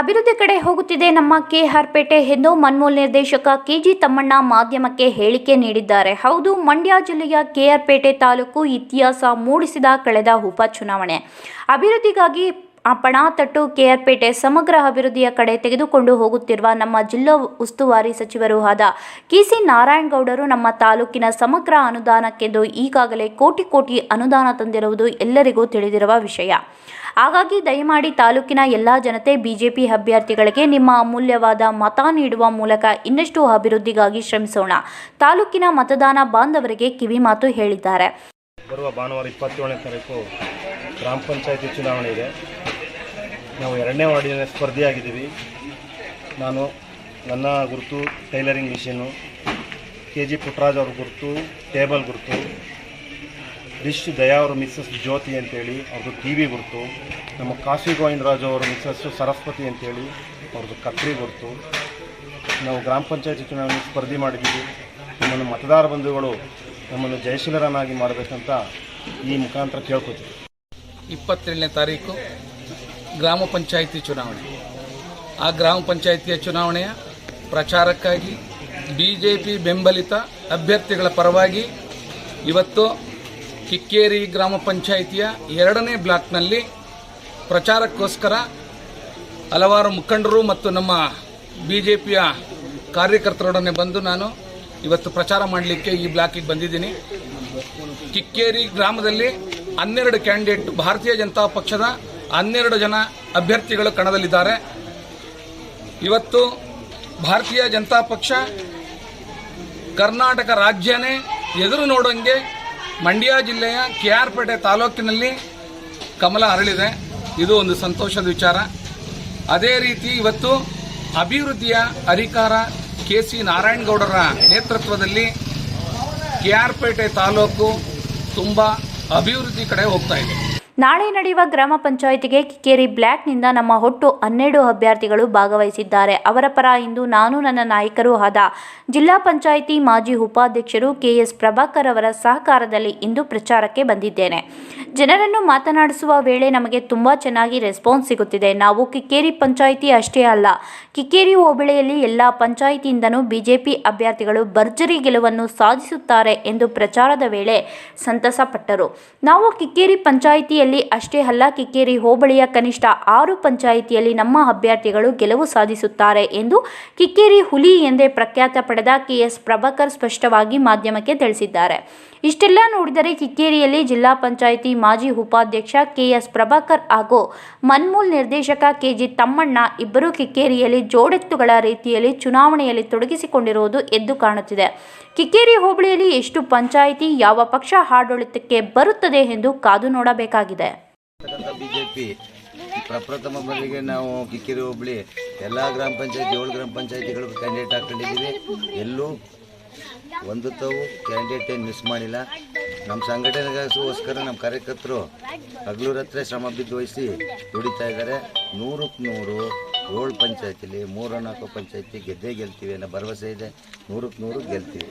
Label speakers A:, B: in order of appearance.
A: ಅಭಿವೃದ್ಧಿ ಕಡೆ ಹೋಗುತ್ತಿದೆ ನಮ್ಮ ಕೆಆರ್ ಪೇಟೆ ಎಂದು ಮನ್ಮೋಲ್ ನಿರ್ದೇಶಕ ಕೆಜಿ ತಮ್ಮಣ್ಣ ಮಾಧ್ಯಮಕ್ಕೆ ಹೇಳಿಕೆ ನೀಡಿದ್ದಾರೆ. ಹೌದು, ಮಂಡ್ಯ ಜಿಲ್ಲೆಯ ಕೆಆರ್ಪೇಟೆ ತಾಲೂಕು ಇತಿಹಾಸ ಮೂಡಿಸಿದ ಕಳೆದ ಉಪಚುನಾವಣೆ ಅಭಿವೃದ್ಧಿಗಾಗಿ ಆ ಪಣಾತಟ್ಟು ಕೆಆರ್ಪೇಟೆ ಸಮಗ್ರ ಅಭಿವೃದ್ಧಿಯ ಕಡೆ ತೆಗೆದುಕೊಂಡು ಹೋಗುತ್ತಿರುವ ನಮ್ಮ ಜಿಲ್ಲಾ ಉಸ್ತುವಾರಿ ಸಚಿವರೂ ಆದ ಕೆಸಿ ನಾರಾಯಣಗೌಡರು ನಮ್ಮ ತಾಲೂಕಿನ ಸಮಗ್ರ ಅನುದಾನಕ್ಕೆಂದು ಈಗಾಗಲೇ ಕೋಟಿ ಕೋಟಿ ಅನುದಾನ ತಂದಿರುವುದು ಎಲ್ಲರಿಗೂ ತಿಳಿದಿರುವ ವಿಷಯ. ಹಾಗಾಗಿ ದಯಮಾಡಿ ತಾಲೂಕಿನ ಎಲ್ಲ ಜನತೆ ಬಿಜೆಪಿ ಅಭ್ಯರ್ಥಿಗಳಿಗೆ ನಿಮ್ಮ ಅಮೂಲ್ಯವಾದ ಮತ ನೀಡುವ ಮೂಲಕ ಇನ್ನಷ್ಟು ಅಭಿವೃದ್ಧಿಗಾಗಿ ಶ್ರಮಿಸೋಣ. ತಾಲೂಕಿನ ಮತದಾನ ಬಾಂಧವರಿಗೆ ಕಿವಿಮಾತು ಹೇಳಿದ್ದಾರೆ.
B: ಬರುವ ಭಾನುವಾರ ಇಪ್ಪತ್ತೇಳನೇ ತಾರೀಕು ಗ್ರಾಮ ಪಂಚಾಯತಿ ಚುನಾವಣೆ ಇದೆ. ನಾವು ಎರಡನೇ ವಾರ್ಡಿನ ಸ್ಪರ್ಧಿಯಾಗಿದ್ದೀವಿ ನಾನು, ನನ್ನ ಗುರುತು tailoring machine, K G Puttraj ಅವ್ರ ಗುರುತು, ಟೇಬಲ್ ಗುರುತು ರಿಶ್ ದಯಾ ಅವರು ಮಿಸ್ಸಸ್ ಜ್ಯೋತಿ ಅಂತೇಳಿ, ಅವ್ರದ್ದು ಟಿ ವಿ ಗುರುತು, ನಮ್ಮ ಕಾಶಿ ಗೋವಿಂದರಾಜು ಅವರ ಮಿಸ್ಸಸ್ಸು ಸರಸ್ವತಿ ಅಂತೇಳಿ, ಅವ್ರದ್ದು ಕತ್ರಿ ಗುರುತು. ನಾವು ಗ್ರಾಮ ಪಂಚಾಯತಿ ಚುನಾವಣೆ ಸ್ಪರ್ಧೆ ಮಾಡಿದ್ದೀವಿ. ನಮ್ಮನ್ನು ಮತದಾರ ಬಂಧುಗಳು ನಮ್ಮನ್ನು ಜಯಶೀಲರನ್ನಾಗಿ ಮಾಡಬೇಕಂತ ಈ ಮುಖಾಂತರ ಕೇಳ್ಕೊತೀವಿ
C: ಇಪ್ಪತ್ತೇಳನೇ ತಾರೀಕು ಗ್ರಾಮ ಪಂಚಾಯಿತಿ ಚುನಾವಣೆ. ಆ ಗ್ರಾಮ ಪಂಚಾಯಿತಿಯ ಚುನಾವಣೆಯ ಪ್ರಚಾರಕ್ಕಾಗಿ ಬಿ ಜೆ ಪಿ ಬೆಂಬಲಿತ ಅಭ್ಯರ್ಥಿಗಳ ಪರವಾಗಿ ಇವತ್ತು ಕಿಕ್ಕೇರಿ ಗ್ರಾಮ ಪಂಚಾಯಿತಿಯ ಎರಡನೇ ಬ್ಲಾಕ್ನಲ್ಲಿ ಪ್ರಚಾರಕ್ಕೋಸ್ಕರ ಹಲವಾರು ಮುಖಂಡರು ಮತ್ತು ನಮ್ಮ ಬಿ ಜೆ ಪಿಯ ಕಾರ್ಯಕರ್ತರೊಡನೆ ಬಂದು ನಾನು ಇವತ್ತು ಪ್ರಚಾರ ಮಾಡಲಿಕ್ಕೆ ಈ ಬ್ಲಾಕಿಗೆ ಬಂದಿದ್ದೀನಿ. ಕಿಕ್ಕೇರಿ ಗ್ರಾಮದಲ್ಲಿ ಹನ್ನೆರಡು ಕ್ಯಾಂಡಿಡೇಟ್ ಭಾರತೀಯ ಜನತಾ ಪಕ್ಷದ ಹನ್ನೆರಡು ಜನ ಅಭ್ಯರ್ಥಿಗಳು ಕಣದಲ್ಲಿದ್ದಾರೆ. ಇವತ್ತು ಭಾರತೀಯ ಜನತಾ ಪಕ್ಷ ಕರ್ನಾಟಕ ರಾಜ್ಯನೇ ಎದುರು ನೋಡೋಂಗೆ ಮಂಡ್ಯ ಜಿಲ್ಲೆಯ ಕೆ ಆರ್ ಪೇಟೆ ತಾಲೂಕಿನಲ್ಲಿ ಕಮಲ ಅರಳಿದೆ. ಇದು ಒಂದು ಸಂತೋಷದ ವಿಚಾರ. ಅದೇ ರೀತಿ ಇವತ್ತು ಅಭಿವೃದ್ಧಿಯ ಅಧಿಕಾರ ಕೆ ಸಿ ನಾರಾಯಣಗೌಡರ ನೇತೃತ್ವದಲ್ಲಿ ಕೆ ಆರ್ ಪೇಟೆ ತಾಲೂಕು ತುಂಬ ಅಭಿವೃದ್ಧಿ ಕಡೆ ಹೋಗ್ತಾ ಇದೆ.
A: ನಾಳೆ ನಡೆಯುವ ಗ್ರಾಮ ಪಂಚಾಯಿತಿಗೆ ಕಿಕ್ಕೇರಿ ಬ್ಲ್ಯಾಕ್ನಿಂದ ನಮ್ಮ ಒಟ್ಟು ಹನ್ನೆರಡು ಅಭ್ಯರ್ಥಿಗಳು ಭಾಗವಹಿಸಿದ್ದಾರೆ. ಅವರ ಪರ ಇಂದು ನಾನು, ನನ್ನ ನಾಯಕರು ಆದ ಜಿಲ್ಲಾ ಪಂಚಾಯಿತಿ ಮಾಜಿ ಉಪಾಧ್ಯಕ್ಷರು ಕೆಎಸ್ ಪ್ರಭಾಕರ್ ಅವರ ಸಹಕಾರದಲ್ಲಿ ಇಂದು ಪ್ರಚಾರಕ್ಕೆ ಬಂದಿದ್ದೇನೆ. ಜನರನ್ನು ಮಾತನಾಡಿಸುವ ವೇಳೆ ನಮಗೆ ತುಂಬ ಚೆನ್ನಾಗಿ ರೆಸ್ಪಾನ್ಸ್ ಸಿಗುತ್ತಿದೆ. ನಾವು ಕಿಕ್ಕೇರಿ ಪಂಚಾಯಿತಿ ಅಷ್ಟೇ ಅಲ್ಲ, ಕಿಕ್ಕೇರಿ ಹೋಬಳಿಯಲ್ಲಿ ಎಲ್ಲ ಪಂಚಾಯಿತಿಯಿಂದನೂ ಬಿಜೆಪಿ ಅಭ್ಯರ್ಥಿಗಳು ಭರ್ಜರಿ ಗೆಲುವನ್ನು ಸಾಧಿಸುತ್ತಾರೆ ಎಂದು ಪ್ರಚಾರದ ವೇಳೆ ಸಂತಸಪಟ್ಟರು. ನಾವು ಕಿಕ್ಕೇರಿ ಪಂಚಾಯಿತಿಯಲ್ಲಿ ಅಷ್ಟೇ ಅಲ್ಲ, ಕಿಕ್ಕೇರಿ ಹೋಬಳಿಯ ಕನಿಷ್ಠ ಆರು ಪಂಚಾಯಿತಿಯಲ್ಲಿ ನಮ್ಮ ಅಭ್ಯರ್ಥಿಗಳು ಗೆಲುವು ಸಾಧಿಸುತ್ತಾರೆ ಎಂದು ಕಿಕ್ಕೇರಿ ಹುಲಿ ಎಂದೇ ಪ್ರಖ್ಯಾತ ಪಡೆದ ಕೆಎಸ್ ಪ್ರಭಾಕರ್ ಸ್ಪಷ್ಟವಾಗಿ ಮಾಧ್ಯಮಕ್ಕೆ ತಿಳಿಸಿದ್ದಾರೆ. ಇಷ್ಟೆಲ್ಲ ನೋಡಿದರೆ ಕಿಕ್ಕೇರಿಯಲ್ಲಿ ಜಿಲ್ಲಾ ಪಂಚಾಯಿತಿ ಮಾಜಿ ಉಪಾಧ್ಯಕ್ಷ ಕೆಎಸ್ ಪ್ರಭಾಕರ್ ಹಾಗೂ ಮನ್ಮೂಲ್ ನಿರ್ದೇಶಕ ಕೆಜಿ ತಮ್ಮಣ್ಣ ಇಬ್ಬರು ಕಿಕ್ಕೇರಿಯಲ್ಲಿ ಜೋಡೆತ್ತುಗಳ ರೀತಿಯಲ್ಲಿ ಚುನಾವಣೆಯಲ್ಲಿ ತೊಡಗಿಸಿಕೊಂಡಿರುವುದು ಎದ್ದು ಕಾಣುತ್ತಿದೆ. ಕಿಕ್ಕೇರಿ ಹೋಬಳಿಯಲ್ಲಿ ಎಷ್ಟು ಪಂಚಾಯಿತಿ, ಯಾವ ಪಕ್ಷ ಆಡಳಿತಕ್ಕೆ ಬರುತ್ತದೆ ಎಂದು ಕಾದು ನೋಡಬೇಕಾಗಿದೆ.
D: ಪ್ರಪ್ರಥಮ ಬಾರಿಗೆ ನಾವು ಕಿಕ್ಕಿರಿ ಹೋಬಳಿ ಎಲ್ಲ ಗ್ರಾಮ ಪಂಚಾಯತಿ, ಏಳು ಗ್ರಾಮ ಪಂಚಾಯತಿಗಳು ಕ್ಯಾಂಡಿಡೇಟ್ ಹಾಕೊಂಡಿದ್ದೀವಿ. ಎಲ್ಲೂ ಒಂದು ತಾವು ಕ್ಯಾಂಡಿಡೇಟ್ ಏನು ಮಿಸ್ ಮಾಡಿಲ್ಲ. ನಮ್ಮ ಸಂಘಟನೆಗೋಸ್ಕರ ನಮ್ಮ ಕಾರ್ಯಕರ್ತರು ಹಗಲೂರತ್ರ ಶ್ರಮ ಬಿದ್ದು ವಹಿಸಿ ದುಡಿತಾ ಇದ್ದಾರೆ. ನೂರಕ್ಕೆ ನೂರು ಏಳು ಪಂಚಾಯತಿಲಿ ಮೂರು ನಾಲ್ಕು ಪಂಚಾಯತಿ ಗೆದ್ದೇ ಗೆಲ್ತೀವಿ ಅನ್ನೋ ಭರವಸೆ ಇದೆ. ನೂರಕ್ಕೆ ನೂರು ಗೆಲ್ತೀವಿ.